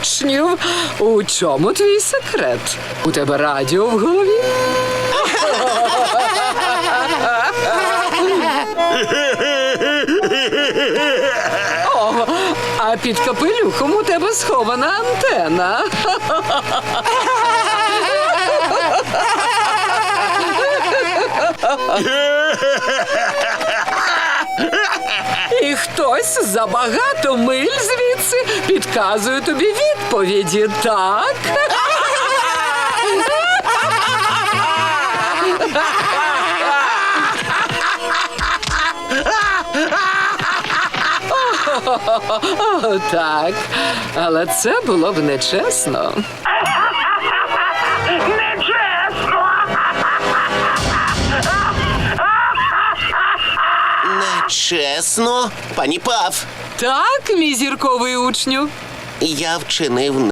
учнів. У чому твій секрет? У тебе радіо в голові? О, а під капелюхом у тебе схована антена. І хтось за багато миль звідси підказує тобі відповіді, так? О, так, але це було б нечесно. Нечесно! Нечесно. Пані Пав, Так, мій зірковий учню. Я вчинив